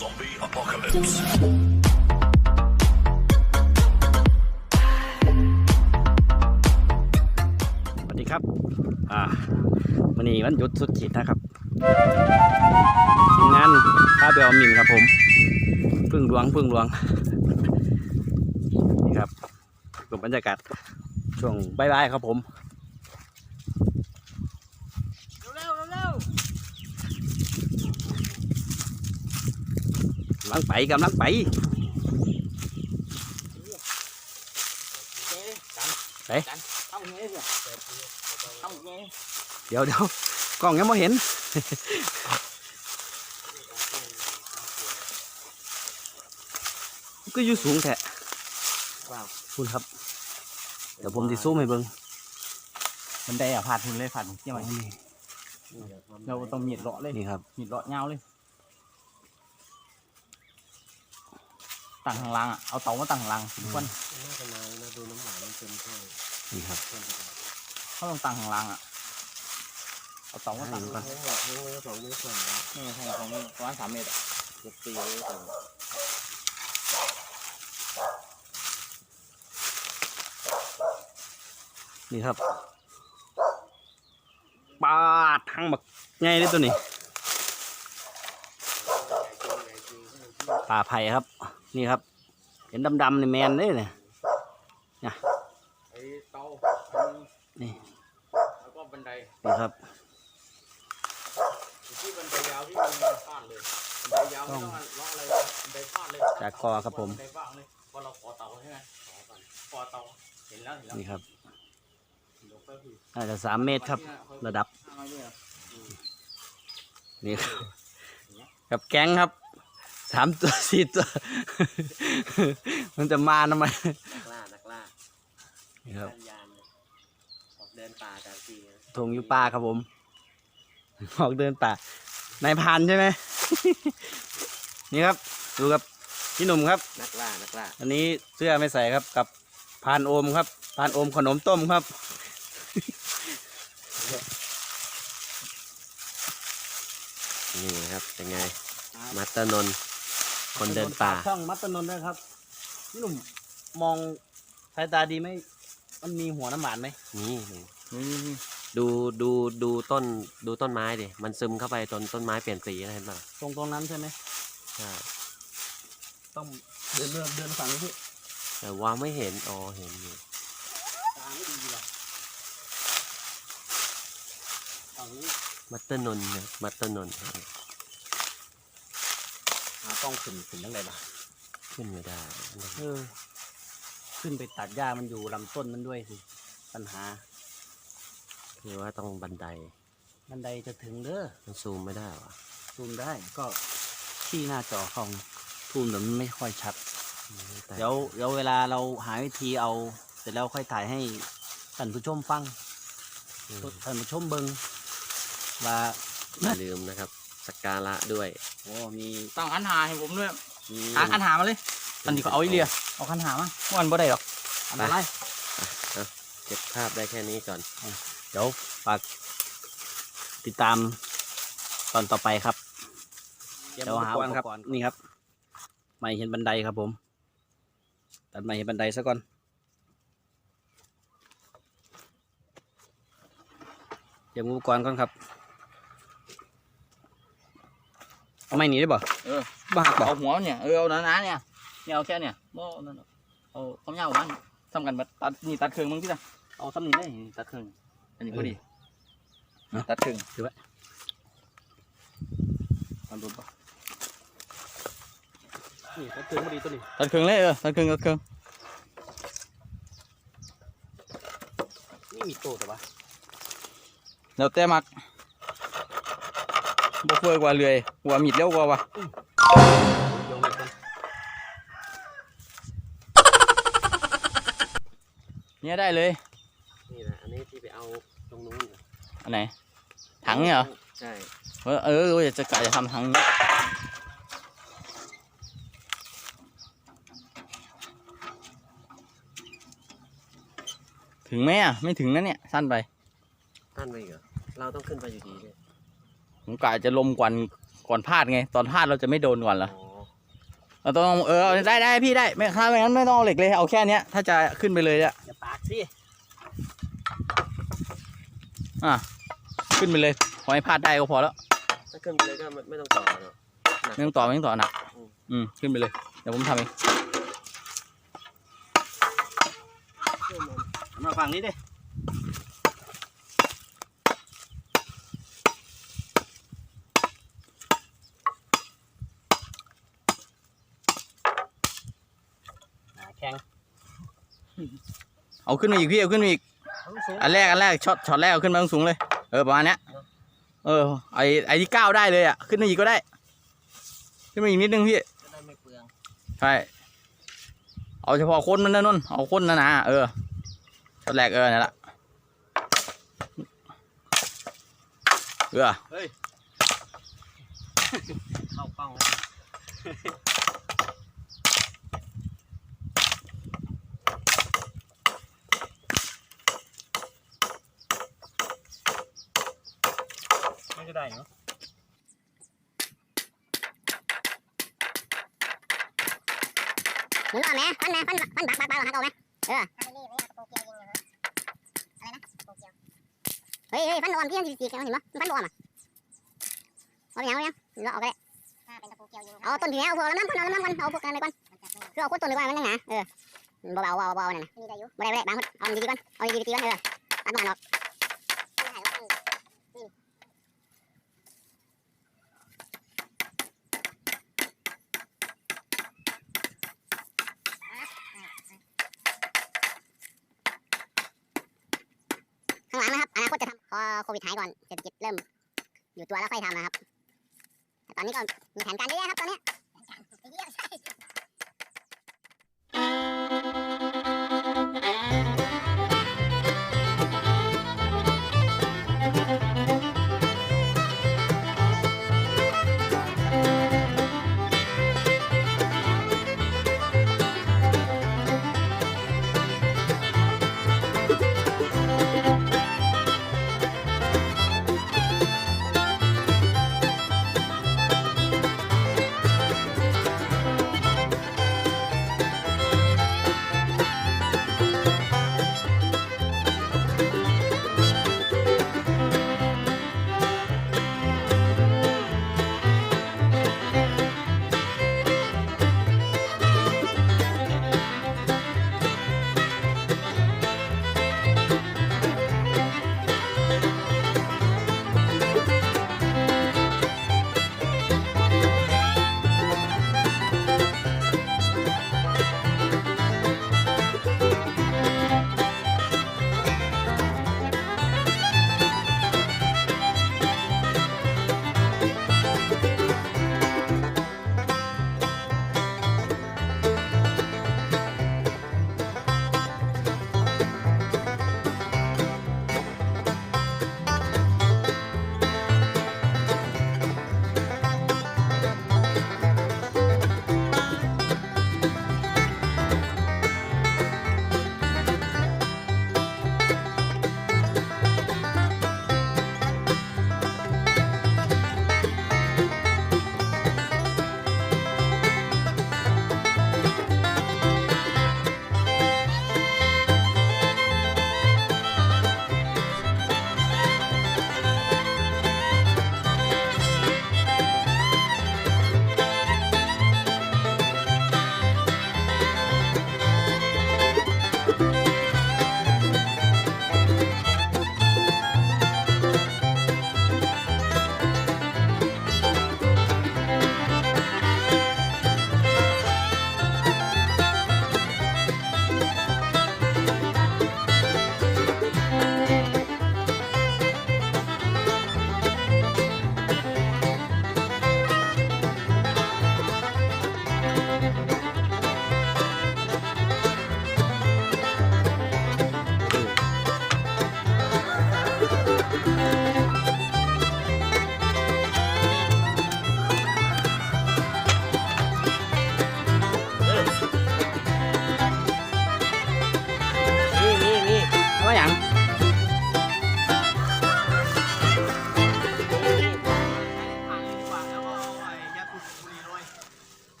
Zombie apocalypse. สวัสดีครับ อ่าวันนี้วันหยุดสุดขีดนะครับทีมงานข้าเบลมินครับผม พึ่งหลวงพึ่งหลวง นี่ครับกับบรรยากาศช่วงบายๆครับผม เร็วเร็ว กำ ลังไปกำลังไปไปทำไงเนี่ยทำไงเดี๋ยวเดี๋ยวกล้องยังไม่เห็นก็อยู่สูงแท้ว้าวคุณครับ เดี๋ยวผมจะซูมให้เบิ้งมันได้อะผ่านทุนเลยผ่านเที่ยวนี่เราต้องมีดเลาะเลยนี่ครับมีดเลาะเงาเลย ตั้งข้างล่างอะเอาเตามาตั้งข้างล่างถึงวันนี่ครับเขาต้องตั้งข้างล่างอะเอาเตามาตั้งให้มันก่อนนี่ของของประมาณสามเมตรอะเจ็ดปีเลยต่อนี่ครับปาดทั้งบักไงเลยตัวนี้ป่าไผ่ครับ นี่ครับ เห็นดำๆนี่แมนเลยเนี่ยไอ้เตานี่แล้วก็บันไดนี่ครับ ที่บันไดยาวที่มันพาดเลยบันไดยาวไม่ต้องลาะอะไรเลยบันไดพาดเลยจากคอครับผม บันไดว่างเลยพอเราขอเตาใช่ไหมขอก่อนขอเตาเห็นแล้วเห็นแล้วนี่ครับยกไปพี่น่าจะสามเมตรครับ ระดับ ห้าร้เนี่ย นี่ครับ กับแก๊งครับ สามตัวสี่ตัว มันจะมาทำไมนักล่านักล่านี่ครับการยานเลยออกเดินป่าตามทีนะทงอยู่ป่าครับผม ออกเดินป่านายพรานใช่ไหม นี่ครับ ดูครับพี่หนุ่มครับ นักล่านักล่าอันนี้เสื้อไม่ใส่ครับกับพานโอมครับพานโอมขนมต้มครับ นี่นะครับเป็นไง มัตเตอร์นนท์ คนเดินป่า ช่องมัตตนนท์ด้วยครับพี่หนุ่มมองสายตาดีไหมมันมีหัวน้ำหวานไหมนี่นี่นี่ดูดูดูต้นดูต้นไม้ดิ มันซึมเข้าไปจนต้นไม้เปลี่ยนสีนะเห็นป่ะตรงตรงนั้นใช่ไหมใช่ต้องเดินเดินเดินฝั่งนี้พี่แต่ว่าไม่เห็น อ๋อ เห็นอยู่ตาไม่ดีว่ะฝั่งนี้ มัตเตอร์นนท์นะมัตเตอร์นนท์หา ต้องขึ้นขึ้นยังไงบ้างขึ้นไม่ได้เออขึ้นไปตัดหญ้ามันอยู่ลำต้นมันด้วยสิปัญหา คือว่าต้องบันได บันไดจะถึงเด้อมันซูมไม่ได้วะซูมได้ก็ที่หน้าจอของซูมแต่มันไม่ค่อยชัดแต่เดี๋ยวเดี๋ยวเวลาเราหาวิธีเอา เสร็จแล้วค่อยถ่ายให้ท่านผู้ชมฟังอืมท่านผู้ชมเบิงว่าอย่าลืมนะครับ สักการะด้วยโอ้มีต้องคันหาให้ผมด้วยมีหาคันหามาเลย ตอนนี้เขาเอาอีเลียเอาคันหามาวันบ่ได้หรอกอันตรายอะเก็บภาพได้แค่นี้ก่อน เดี๋ยวฝากติดตามตอนต่อไปครับ เดี๋ยวหาอุปกรณ์นี่ครับ ไม่เห็นบันไดครับผม ตัดไม่เห็นบันไดซะก่อนเดี๋ยวอุปกรณ์ก่อนครับ เอาไม่หนีได้บ่เออบ้าหักบ่เอาหัวเนี่ย เออเอาหนาๆเนี่ยเนี่ยเอาแค่เนี่ยบ่นั่นหรอกเอาความยาวมันทำกันบัดตัดนี่ตัดครึ่งมึงที่ละเอาซ้ำนี่ได้นี่ตัดครึ่งอันนี้พอดีตัดครึ่งถือไว้มันรุดปะนี่ตัดเครื่องพอดีตัวนี้ตัดครึ่งเลยเออตัดครึ่งตัดครึ่งนี่มีโตแต่ว่าเดี๋ยวแต่มัก บ่เฟื่อกว่าเรื่อยหัวมีดเร็วกว่าวะโยงไปก่อนเนี่ยได้เลย นี่แหละอันนี้ที่ไปเอาตรงนู้นน่ะอันไหน ถังเนี่ยเหรอ ใช่เออเออเออจะกะจะทำถังนี้ถึงไหมอะ ไม่ถึงนะเนี่ย สั้นไปท่านไปอีกเหรอ เราต้องขึ้นไปอยู่ดีเลย ผมกะจะลมก่อนก่อนพลาดไง ตอนพลาดเราจะไม่โดนก่อนเหรออ๋อเราต้องเออได้ได้พี่ได้ไม่ถ้าไม่งั้นไม่ต้องเอาเหล็กเลยเอาแค่เนี้ยถ้าจะขึ้นไปเลยอะอย่าปากสิอะขึ้นไปเลยขอให้พลาดได้ก็พอแล้วถ้าขึ้นไปเลยก็ไม่ไม่ต้องต่อเนาะไม่ต้องต่อไม่ต้องต่อหนักอืมอืมขึ้นไปเลยเดี๋ยวผมทำเองมาฝั่งนี้ดิ แข็งเอาขึ้นมาอีกพี่เอาขึ้นมาอีกอันแรกอันแรกช็อตช็อตแรกเอาขึ้นมาสูงๆเลย เออประมาณเนี้ยเออไอไอที่ก้าวได้เลยอะขึ้นมาอีกก็ได้ ขึ้นมาอีกนิดนึงพี่จะได้ไม่เปลืองใช่เอาเฉพาะคนมันนะนนเอาคนนะนะเออช็อตแรกเออนั่นแหละเออเฮ้ยเข้ากล้องเลย ไม่ก็ได้เนาะหมุนรอบไหมฟันไหมฟันฟันบักบักบักหักเอาไหมเออเฮ้ยเฮ้ยฟันรวมที่ยังสีเขียวเห็นปะฟันรวมอะเอาอย่างเอาอย่างเราเอาไปเอาต้นที่แล้วพวกน้ำพันเอาน้ำกันเอาพวกกันไปก่อนคือเอาโคตรต้นไปก่อนมันนั่งหนาเออเบาๆเบาๆเบาๆนั่นน่ะไม่ได้ไม่ได้บางคนเอาดีๆก่อนเอาดีๆตีก่อนเออตัดมันออกข้างหลังนะครับ อนาคตจะทำพอโควิดหายก่อนเศรษฐกิจเริ่ม อยู่ตัวแล้วค่อยทำนะครับแต่ตอนนี้ก็มีแผนการเยอะแยะครับตอนนี้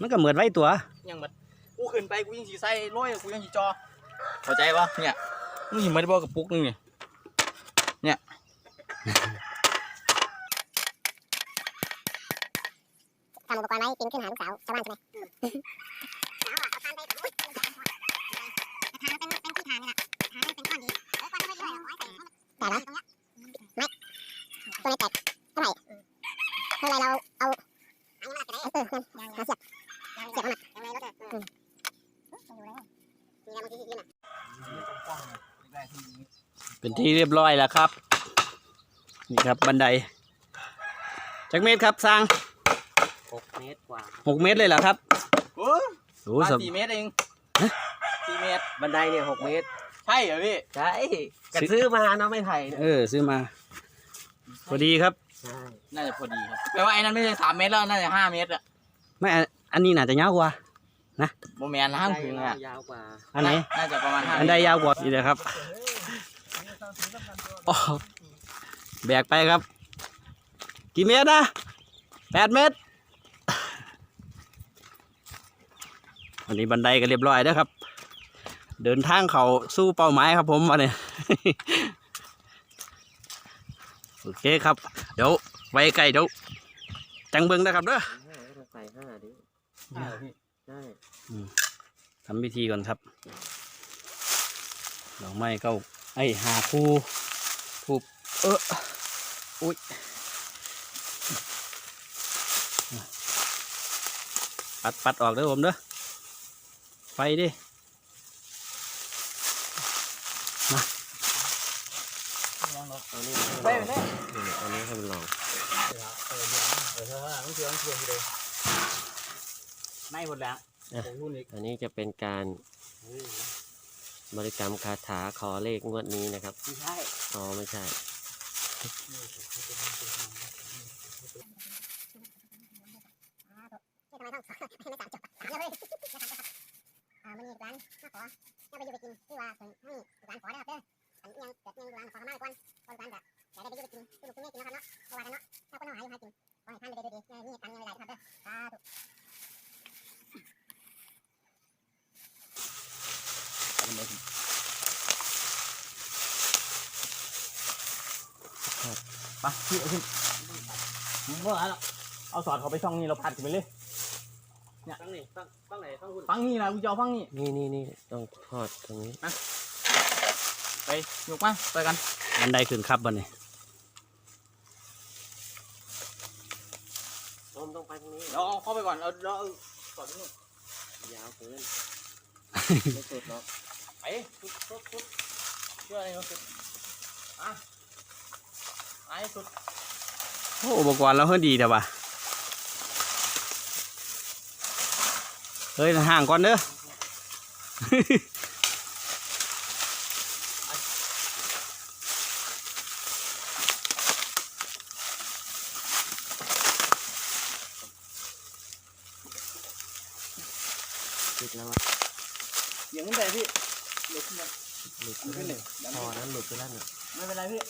มันก็เหมือนไว้ตัว ยังแบบกูขึ้นไปกูยังสีใส่ร้อยกูยังสีจอเข้าใจปะเนี่ยมึงเห็นมันได้บอกกับปุ๊กนึงเนี่ยทำอุปกรณ์ไว้ปีนขึ้นหาลูกสาวชาวบ้านใช่ไหมสาวเอาทานไปอุ้ยทานเป็นเป็นที่ทานนี่แหละทานเป็นก้อนดีเออก้อนไม่ได้ด้วยแต่ละไม่ตัวนี้แตกเท่าไหร่เท่าไหร่เราเอาเออนั่นหาเสียบเสียบมันยังไงรถเนี่ยอืมมีอะไรบางทียืนอะ เป็น ที่เรียบร้อยแล้วครับ นี่ครับบันไดจักเมตรครับสร้างหกเมตรกว่าหกเมตรเลยเหรอครับโอ้ยโอ้มาสบสี่เมตรเองสี่เมตร บันไดเนี่ยหกเมตร ใช่เหรอพี่ ใช่กระซื้อมาเนาะไม่ไผ่เนี่ยเออซื้อมา พอดีครับ ใช่น่าจะพอดีครับ แปลว่าไอ้นั้นไม่ใช่สามเมตรแล้ว น่าจะห้าเมตรอะไม่อันอันนี้น่าจะยาวกว่า โมแมนห้างถึงอะยาวกว่าอันไหน น่าจะประมาณห้าอันใดยาวกว่านี่เลยครับโอ้ แบกไปครับ กี่เมตรนะแปดเมตรอันนี้บันไดก็เรียบร้อยแล้วครับ เดินทางเขาสู้เป้าหมายครับผมมาเนี่ยโอเคครับ เดี๋ยวไว้ใกล้เดี๋ยวจังเบิงนะครับเด้อห้าก็ต้องใส่ห้าดิใช่เหรอพี่ใช่ทำพิธีก่อนครับดอกไม้เก้าไอ้หาคูทูบเอออุ้ยปัดปัดออกเด้อผมเด้อไฟดิเอานี่ไปให้ไปมันลองเอานี้ให้มันลองไม่หมดแล้วอันนี้จะเป็นการ บริกรรมคาถาขอเลขงวดนี้นะครับ ไม่ใช่อ๋อไม่ใช่ทำไมต้องไม่สามจบสามเลยอ่ามันมีร้านมาขอจะไปอยู่ไปกินที่ว่าส่วนให้ร้านขอได้ครับเด้ออันยังเกิดยังร้านขอมาก่อนคนร้านแบบอยากได้ไปอยู่ไปกินคือลูกคุณแม่กินนะครับเนาะเพราะว่ากันเนาะถ้าคนน้องหายอยู่หายกินขอให้ท่านไปได้ดีๆนี่ตังค์ยังไม่ได้ครับเด้อสาธุ ไปพี่เอาขึ้นเมื่อไหร่แล้วเอาสอดเขาไปช่องนี้เราพัดกันไปเลยฟังนี่ฟังฟังไหนฟังคุณฟังนี่นะกูจะเอาฟังนี่นี่นี่นี่ต้องทอดตรงนี้ไปยกมาไปกันบันไดขึ้นครับบันนี้ต้มต้องไปตรงนี้เราเอาเข้าไปก่อนเอาเราเอาสอดนู่นยาวเกินไม่สุดหรอกไปสุดสุดสุดเชื่ออะไรเราสุดอะ ไอ้สุดโอ้อุปกรณ์เราเฮ้ยดีแต่ว่าเฮ้ยห่างก่อนเด้อติดแล้ววะอย่างนี้ไปพี่เด็กขึ้นมาหลุดไปขึ้นแล้วหนึ่เนี่ยงพอนั้นหลุดไปแล้วเนี่ยไม่เป็นไรพี่